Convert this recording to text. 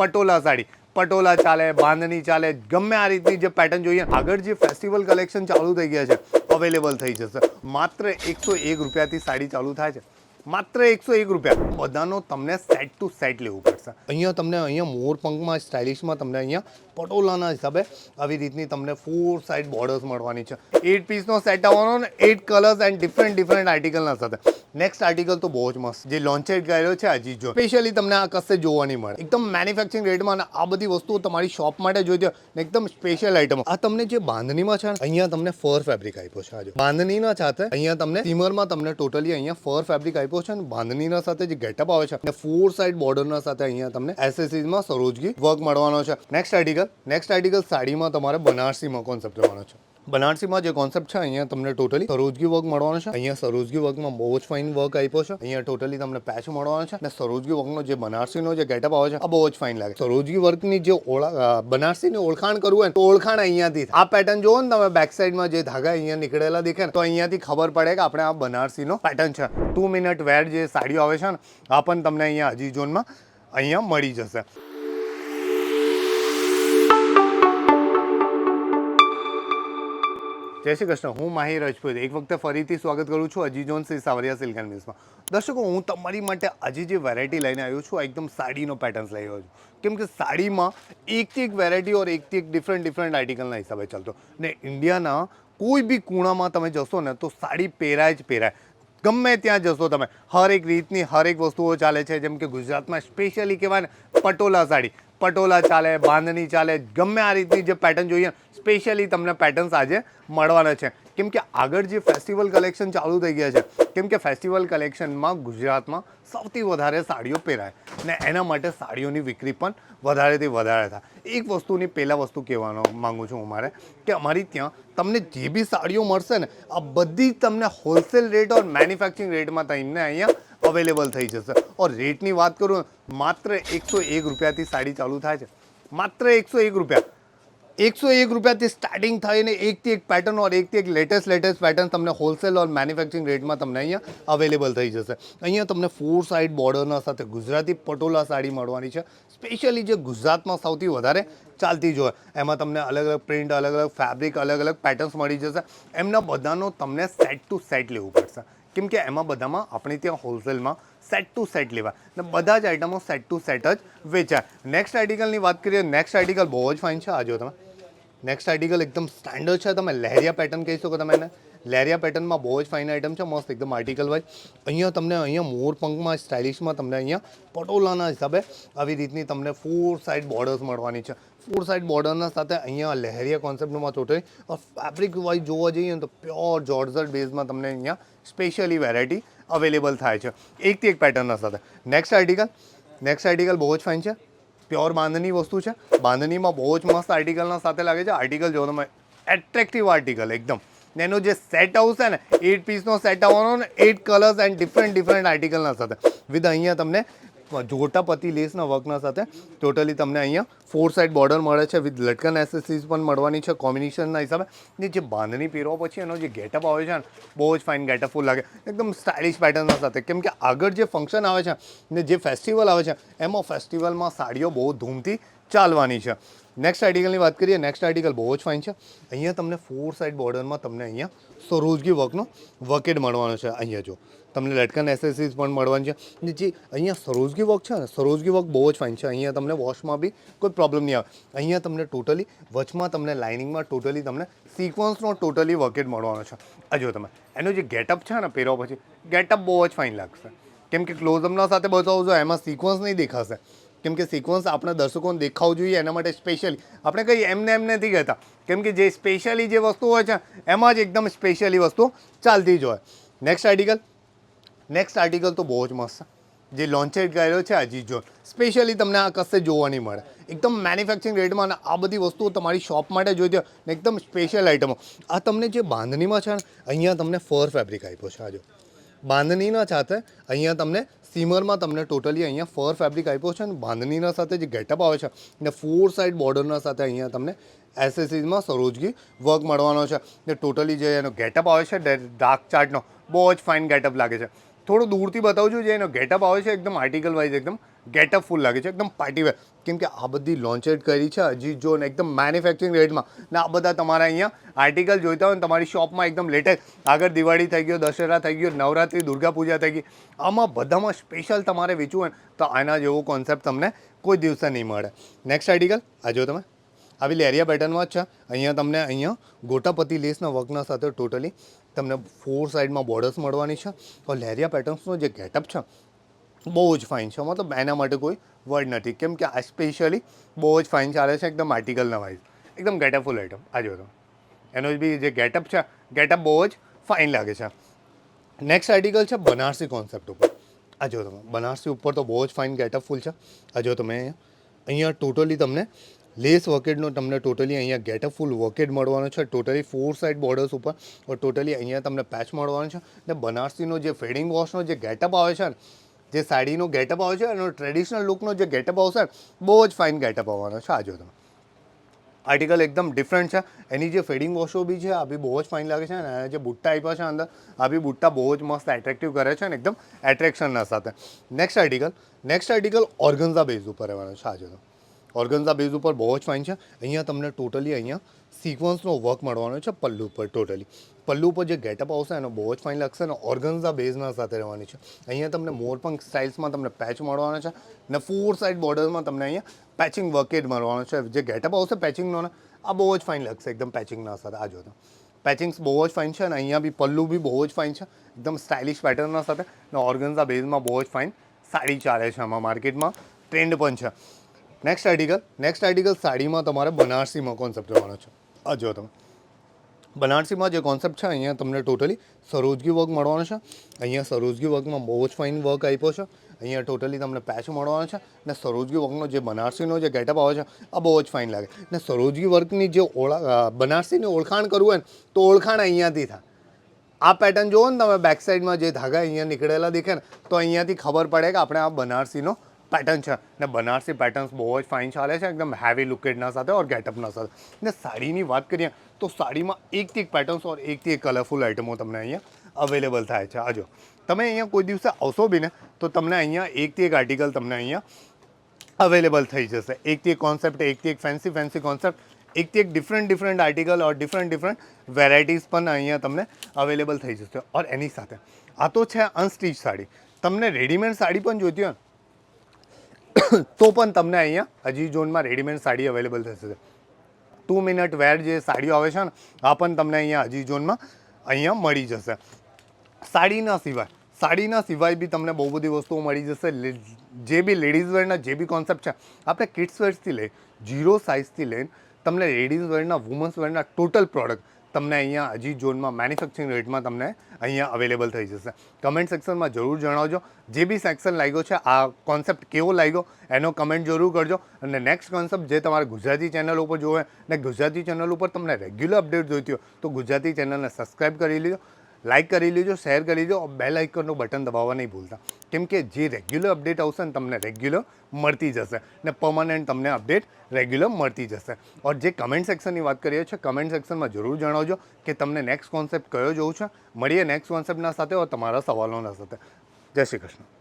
પટોલા સાડી. પટોલા ચાલે, બાંધણી ચાલે, ગમે આ રીતની જે પેટર્ન જોઈએ, આગળ જે ફેસ્ટિવલ કલેક્શન ચાલુ થઈ ગયા છે અવેલેબલ થઈ જશે. માત્ર એકસો એક રૂપિયાથી સાડી ચાલુ થાય છે. માત્ર એકસો એક રૂપિયા. બધાનો તમને સેટ ટુ સેટ લેવું પડશે. અહીંયા તમને, અહીંયા મોર પંખમાં સ્ટાઇલિશમાં તમને અહીંયા પટોલાના હિસાબે આવી રીતની તમને ફોર સાઇડ બોર્ડર્સ મળવાની છે. એટ પીસનો સેટ આવવાનો ને eight colours and different different આર્ટિકલના સાથે. નેક્સ્ટ આર્ટિકલ તો બહુ જ મસ્ત. જે લોન્ચેડ ગયેલો છે અજીજો સ્પેશિયલી તમને આ કશે જોવા નહીં મળે. એકદમ મેન્યુફેક્ચરિંગ રેટમાં આ બધી વસ્તુઓ તમારી શોપ માટે જોઈતી હોય એકદમ સ્પેશિયલ આઇટમ આ તમને જે બાંધણીમાં છે ને, અહીંયા તમને ફર ફેબ્રિક આપ્યો છે આજે બાંધણીના સાથે અહીંયા તમને સીમરમાં તમને ટોટલી અહીંયા ફર ફેબ્રિક આપ્યો છે અને બાંધણીના સાથે જે ગેટઅપ આવે છે અને ફોર સાઇડ બોર્ડરના સાથે અહીંયા તમને એસએસસીમાં સરોજગી વર્ક મળવાનો છે. નેક્સ્ટ આર્ટિકલ નેક્સ્ટ આર્ટિકલ સાડીમાં તમારે બનારસીમાં કોન્સેપ્ટ રહેવાનો છે. બનારસીમાં જે કોન્સેપ્ટ છે, અહીંયા તમને ટોટલી સરોજગી વર્ક મળવાનો છે. અહીંયા સરોજગી વર્કમાં બહુ જ ફાઇન વર્ક આપ્યો છે. અહીંયા ટોટલી તમને પેચ મળવાનો છે. અને સરોજગી વર્કનો જે બનારસીનો જે ગેટઅપ આવે છે, આ બહુ જ ફાઇન લાગે સરોજગી વર્કની જે બનારસીની ઓળખાણ કરવું હોય તો ઓળખાણ અહીંયાથી આ પેટર્ન જોવો ને તમે બેક સાઈડમાં જે ધાગા અહીંયા નીકળેલા દેખે ને, તો અહીંયાથી ખબર પડે કે આપણે આ બનારસીનો પેટર્ન છે. ટુ મિનિટ વેર જે સાડીઓ આવે છે ને, આ પણ તમને અહીંયા હજી ઝોનમાં અહીંયા મળી જશે. જય શ્રી કૃષ્ણ. હું માહી રાજપૂત. એક વખતે ફરીથી સ્વાગત કરું છું અજી જોન સિંહ સાવરિયા સિલ્ક એન્ડ દર્શકો, હું તમારી માટે આજે જે વેરાયટી લઈને આવ્યો છું એકદમ સાડીનો પેટર્ન્સ લઈ આવ્યો છું. કેમ કે સાડીમાં એકથી એક વેરાયટી ઓર એકથી એક ડિફરન્ટ ડિફરન્ટ આર્ટિકલના હિસાબે ચાલતો. ને ઇન્ડિયાના કોઈ બી ખૂણામાં તમે જશો ને, તો સાડી પહેરાય જ પહેરાય. ગમે ત્યાં જશો તમે. હરેક રીતની હરેક વસ્તુઓ ચાલે છે. જેમ કે ગુજરાતમાં સ્પેશિયલી કહેવાય ને પટોલા સાડી. પટોલા ચાલે, બાંધણી ચાલે. ગમે આ રીતની જે પેટર્ન જોઈએ સ્પેશિયલી તમને પેટર્ન્સ આજે મળવાના છે. કેમ કે આગળ જે ફેસ્ટિવલ કલેક્શન ચાલુ થઈ ગયા છે કેમ કે ફેસ્ટિવલ કલેક્શનમાં ગુજરાતમાં સૌથી વધારે સાડીઓ પહેરાય. ને એના માટે સાડીઓની વિક્રી પણ વધારેથી વધારે થાય. એક વસ્તુની પહેલાં વસ્તુ કહેવાનો માગું છું હું મારે કે અમારી ત્યાં તમને જે બી સાડીઓ મળશે ને, આ બધી તમને હોલસેલ રેટ ઓર મેન્યુફેક્ચરિંગ રેટમાં તમને અહીંયા અવેલેબલ થઈ જશે. ઓર રેટની વાત કરું માત્ર એકસો એક રૂપિયાથી સાડી ચાલુ થાય છે. માત્ર એકસો એક રૂપિયા. એકસો એક રૂપિયાથી સ્ટાર્ટિંગ થઈને એકથી એક પેટર્ન ઓર એકથી એક લેટેસ્ટ લેટેસ્ટ પેટર્ન તમને હોલસેલ ઓર મેન્યુફેક્ચરિંગ રેટમાં તમને અહીંયા અવેલેબલ થઈ જશે. અહીંયા તમને ફોર સાઇડ બોર્ડરના સાથે ગુજરાતી પટોલા સાડી મળવાની છે. સ્પેશિયલી જે ગુજરાતમાં સૌથી વધારે ચાલતી જ હોય, એમાં તમને અલગ અલગ પ્રિન્ટ અલગ અલગ ફેબ્રિક અલગ અલગ પેટર્ન્સ મળી જશે. એમના બધાનો તમને સેટ ટુ સેટ લેવું પડશે. કેમ કે એમાં બધામાં આપણે ત્યાં હોલસેલમાં સેટ ટુ સેટ લેવા. ને બધા જ આઇટમો સેટ ટુ સેટ જ વેચાય. નેક્સ્ટ આર્ટિકલની વાત કરીએ નેક્સ્ટ આર્ટિકલ બહુ જ ફાઇન છે. આજો તમે. નેક્સ્ટ આર્ટિકલ એકદમ સ્ટાન્ડર્ડ છે. તમે લહેરિયા પેટર્ન કહી શકો તમે એને. લહેરિયા પેટર્નમાં બહુ જ ફાઇન આઇટમ છે. મસ્ત એકદમ આર્ટિકલ વાઇઝ અહીંયા તમને, અહીંયા મોર પંખમાં સ્ટાઇલિશમાં તમને અહીંયા પટોલાના હિસાબે આવી રીતની તમને ફોર સાઇડ બોર્ડર્સ મળવાની છે. ફોર સાઇડ બોર્ડરના સાથે અહીંયા લહેરિયા કોન્સેપ્ટમાં ચોટાઈ ફેબ્રિક વાઇઝ જોવા જઈએ તો પ્યોર જોર્જર બેઝમાં તમને અહીંયા સ્પેશિયલી વેરાયટી અવેલેબલ થાય છે. એકથી એક પેટર્નના સાથે. નેક્સ્ટ આર્ટિકલ નેક્સ્ટ આર્ટિકલ બહુ જ ફાઇન છે. પ્યોર બાંધણી વસ્તુ છે. બાંધણીમાં બહુ જ મસ્ત આર્ટિકલના સાથે લાગે છે. આર્ટિકલ જો તમે. એટ્રેક્ટિવ આર્ટિકલ એકદમ. ને એનો જે સેટ આવશે ને એટ પીસનો સેટ આવવાનો ને eight colours and different different આર્ટિકલના સાથે. વિથ અહીંયા તમને જોટા પતિ લેસના વર્કના સાથે ટોટલી તમને અહીંયા ફોર સાઇડ બોર્ડર મળે છે વિથ લટકન એસેસરીઝ પણ મળવાની છે કોમ્બિનેશનના હિસાબે. ને જે બાંધણી પહેરવા પછી એનો જે ગેટઅપ આવે છે ને, બહુ જ ફાઇન ગેટઅપ ફૂલ લાગે. એકદમ સ્ટાઇલિશ પેટર્નના સાથે. કેમ કે આગળ જે ફંક્શન આવે છે ને, જે ફેસ્ટિવલ આવે છે, એમાં ફેસ્ટિવલમાં સાડીઓ બહુ ધૂમથી ચાલવાની છે. નેક્સ્ટ આર્ટિકલની વાત કરીએ નેક્સ્ટ આર્ટિકલ બહુ જ ફાઇન છે. અહીંયા તમને ફોર સાઇડ બોર્ડરમાં તમને અહીંયા સરોજગી વર્કનો વકેટ મળવાનો છે. અહીંયા જો, તમને લટકન એસેસરીઝ પણ મળવાની છે. જે અહીંયા સરોજગી વર્ક છે ને સરોજગી વર્ક બહુ જ ફાઇન છે. અહીંયા તમને વોશમાં બી કોઈ પ્રોબ્લેમ નહીં આવે. અહીંયા તમને ટોટલી વચમાં તમને લાઇનિંગમાં ટોટલી તમને સિક્વન્સનો ટોટલી વકેટ મળવાનો છે. આ જો તમે, એનો જે ગેટઅપ છે ને પહેરવા પછી ગેટઅપ બહુ જ ફાઇન લાગશે. કેમ કે ક્લોઝઅપના સાથે બતાવજો એમાં સિક્વન્સ નહીં દેખાશે. કેમ કે સિક્વન્સ આપણે દર્શકોને દેખાવું જોઈએ, એના માટે સ્પેશિયલી આપણે કંઈ એમને એમ નથી કહેતા. કેમ કે જે સ્પેશિયલી જે વસ્તુ હોય છે, એમાં જ એકદમ સ્પેશિયલી વસ્તુ ચાલતી જ હોય. નેક્સ્ટ આર્ટિકલ નેક્સ્ટ આર્ટિકલ તો બહુ જ મસ્ત. જે લોન્ચેડ ગયેલો છે અજીત જોન સ્પેશિયલી તમને આ કશે જોવા નહીં મળે. એકદમ મેન્યુફેક્ચરિંગ રેટમાં આ બધી વસ્તુઓ તમારી શોપ માટે જોઈતી હોય ને એકદમ સ્પેશિયલ આઇટમો આ તમને જે બાંધણીમાં છે ને, અહીંયા તમને ફર ફેબ્રિક આપ્યો છે, આ જો. બાંધણીના સાથે અહીંયા તમને સીમરમાં તમને ટોટલી અહીંયા ફર ફેબ્રિક આપ્યો છે અને બાંધણીના સાથે જે ગેટઅપ આવે છે, ને ફોર સાઇડ બોર્ડરના સાથે અહીંયા તમને એસેસરીઝમાં સરોજગી વર્ક મળવાનો છે. ને ટોટલી જે એનો ગેટઅપ આવે છે ડાર્ક ચાર્ટનો બહુ જ ફાઇન ગેટઅપ લાગે છે. થોડું દૂરથી બતાવું છું, જે એનો ગેટઅપ આવે છે, એકદમ આર્ટિકલ વાઇઝ એકદમ ગેટઅપ ફૂલ લાગે છે. એકદમ પાર્ટીવેર કેમ કે આ બધી લોન્ચેડ કરી છે હજી જો ને એકદમ મેન્યુફેક્ચરિંગ રેટમાં ને આ બધા તમારા અહીંયા આર્ટિકલ જોઈતા હોય ને તમારી શોપમાં એકદમ લેટેસ્ટ આગળ દિવાળી થઈ ગયો, દશેરા થઈ ગયો, નવરાત્રી, દુર્ગા પૂજા થઈ ગઈ. આમાં બધામાં સ્પેશિયલ તમારે વેચવું હોય તો આના જેવો કોન્સેપ્ટ તમને કોઈ દિવસે નહીં મળે. નેક્સ્ટ આર્ટિકલ આ જો તમે. આવી લેરિયા પેટર્નમાં જ છે. અહીંયા તમને અહીંયા ગોટાપતિ લેસના વર્કના સાથે ટોટલી તમને ફોર સાઈડમાં બોર્ડર્સ મળવાની છે. તો લેરિયા પેટર્ન્સનો જે ગેટઅપ છે બહુ જ ફાઇન છે મતલબ એના માટે કોઈ વર્ડ નથી. કેમ કે આ સ્પેશિયલી બહુ જ ફાઇન ચાલે છે એકદમ આર્ટિકલના વાઇઝ એકદમ ગેટઅપફુલ આઇટમ આ જો તો એનો બી જે ગેટઅપ છે ગેટઅપ બહુ જ ફાઇન લાગે છે. નેક્સ્ટ આર્ટિકલ છે બનારસી કોન્સેપ્ટ ઉપર. આ જો તમે. બનારસી ઉપર તો બહુ જ ફાઇન ગેટઅપ છે. આ જો તમે અહીંયા. ટોટલી તમને લેસ વર્કેડનો તમને ટોટલી અહીંયા ગેટઅપ ફૂલ વર્કેડ મળવાનો છે. ટોટલી ફોર સાઇડ બોર્ડર્સ ઉપર ટોટલી અહીંયા તમને પેચ મળવાનો છે. ને બનારસીનો જે ફેડિંગ વોશનો જે ગેટઅપ આવે છે ને જે સાડીનો ગેટઅપ આવે છે, એનો ટ્રેડિશનલ લુકનો જે ગેટઅપ આવશે, બહુ જ ફાઇન ગેટઅપ આવવાનો છે આ તમે આર્ટિકલ એકદમ ડિફરન્ટ છે. એની જે ફેડિંગ વોશો બી છે, આ બી બહુ જ ફાઇન લાગે છે અને જે બુટ્ટા આપ્યા છે અંદર, આ બી બુટ્ટા બહુ જ મસ્ત એટ્રેક્ટિવ કરે છે અને એકદમ એટ્રેક્શનના સાથે. Next article next article organza base ઉપર રહેવાનો છે આ જો ઓર્ગન્ઝા બેઝ ઉપર બહુ જ ફાઇન છે. અહીંયા તમને ટોટલી અહીંયા સિક્વન્સનો વર્ક મળવાનો છે પલ્લુ ઉપર ટોટલી પલ્લુ ઉપર જે ગેટઅપ આવશે એનો બહુ જ ફાઇન લાગશે અને ઓર્ગન્ઝા બેઝના સાથે રહેવાની છે. અહીંયા તમને મોરપંખ સ્ટાઇલ્સમાં તમને પેચ મળવાનો છે ને ફોર સાઇડ બોર્ડરમાં તમને અહીંયા પેચિંગ વર્કેડ મળવાનો છે. જે ગેટઅપ આવશે પેચિંગનો આ બહુ જ ફાઇન લાગશે એકદમ પેચિંગના સાથે. આ જો પેચિંગ્સ બહુ જ ફાઇન છે અને અહીંયા બી પલ્લુ બી બહુ જ ફાઇન છે. એકદમ સ્ટાઇલિશ પેટર્નના સાથે. અને ઓર્ગન્ઝા બેઝમાં બહુ જ ફાઇન સાડી ચાલે છે આમાં માર્કેટમાં ટ્રેન્ડ પણ છે. નેક્સ્ટ આર્ટિકલ નેક્સ્ટ આર્ટિકલ સાડીમાં તમારે બનારસીમાં કોન્સેપ્ટ જોવાનો છે. આ જો તમે. બનારસીમાં જે કોન્સેપ્ટ છે, અહીંયા તમને ટોટલી સરોજગી વર્ક મળવાનો છે. અહીંયા સરોજગી વર્કમાં બહુ જ ફાઇન વર્ક આપ્યો છે. અહીંયા ટોટલી તમને પેચ મળવાનો છે ને સરોજગી વર્કનો જે બનારસીનો જે ગેટઅપ આવે છે, આ બહુ જ ફાઇન લાગે. અને સરોજગી વર્કની જે ઓળા બનારસીની ઓળખાણ કરવું હોય ને, તો ઓળખાણ અહીંયાથી થાય. આ પેટર્ન જુઓ ને તમે બેક સાઈડમાં જે ધાગા અહીંયા નીકળેલા દેખે ને, તો અહીંયાથી ખબર પડે કે આપણે આ બનારસીનો પેટર્ન છે. ને બનારસી પેટર્ન્સ બહુ જ ફાઇન ચાલે છે. એકદમ હેવી લુકેડના સાથે ઓર ગેટઅપના સાથે. ને સાડીની વાત કરીએ, તો સાડીમાં એકથી એક પેટર્ન્સ ઓર એકથી એક કલરફુલ આઇટમો તમને અહીંયા અવેલેબલ થાય છે. આજો તમે અહીંયા કોઈ દિવસે આવશો બી ને, તો તમને અહીંયા એકથી એક આર્ટિકલ તમને અહીંયા અવેલેબલ થઈ જશે. એકથી એક કોન્સેપ્ટ એકથી એક ફેન્સી ફેન્સી કોન્સેપ્ટ એકથી એક different different article or different different varieties પણ અહીંયા તમને અવેલેબલ થઈ જશે. ઓર એની સાથે, આ તો છે અનસ્ટીચ સાડી. તમને રેડીમેડ સાડી પણ જોઈતી હોય ને તો પણ તમને અહીંયા હજી ઝોનમાં રેડીમેડ સાડી અવેલેબલ થશે. ટુ મિનિટ વેર જે સાડીઓ આવે છે ને, આ પણ તમને અહીંયા હજી ઝોનમાં અહીંયા મળી જશે. સાડીના સિવાય સાડીના સિવાય બી તમને બહુ બધી વસ્તુઓ મળી જશે. જે બી લેડીઝ વેરના જે બી કોન્સેપ્ટ છે, આપણે કિડ્સ વેર્સથી લઈ જીરો સાઇઝથી લઈને તમને લેડીઝ વેરના વુમન્સ વેરના ટોટલ પ્રોડક્ટ તમને અહીંયા હજી ઝોનમાં મેન્યુફેક્ચરિંગ રેટમાં તમને અહીંયા અવેલેબલ થઈ જશે. કમેન્ટ સેક્શનમાં જરૂર જણાવજો. જે બી સેક્શન લાગ્યો છે, આ કોન્સેપ્ટ કેવો લાગ્યો, એનો કમેન્ટ જરૂર કરજો. અને નેક્સ્ટ કોન્સેપ્ટ જે તમારે ગુજરાતી ચેનલ ઉપર જોવે ને ગુજરાતી ચેનલ ઉપર તમને રેગ્યુલર અપડેટ જોઈતી હોય તો ગુજરાતી ચેનલને સબસ્ક્રાઈબ કરી લેજો લાઇક કરી લેજો શેર કરી લેજો બેલ આઇકનનું બટન દબાવવા નહીં ભૂલતા. કેમ કે જે રેગ્યુલર અપડેટ આવશે ને તમને રેગ્યુલર મળતી જશે ને પરમાનન્ટ તમને અપડેટ રેગ્યુલર મળતી જશે. ઓર જે કમેન્ટ સેક્શનની વાત કરીએ છીએ કમેન્ટ સેક્શનમાં જરૂર જણાવજો કે તમને નેક્સ્ટ કોન્સેપ્ટ કયો જોવું છે. મળીએ નેક્સ્ટ કોન્સેપ્ટના સાથે ઓર તમારા સવાલોના સાથે. જય શ્રી કૃષ્ણ.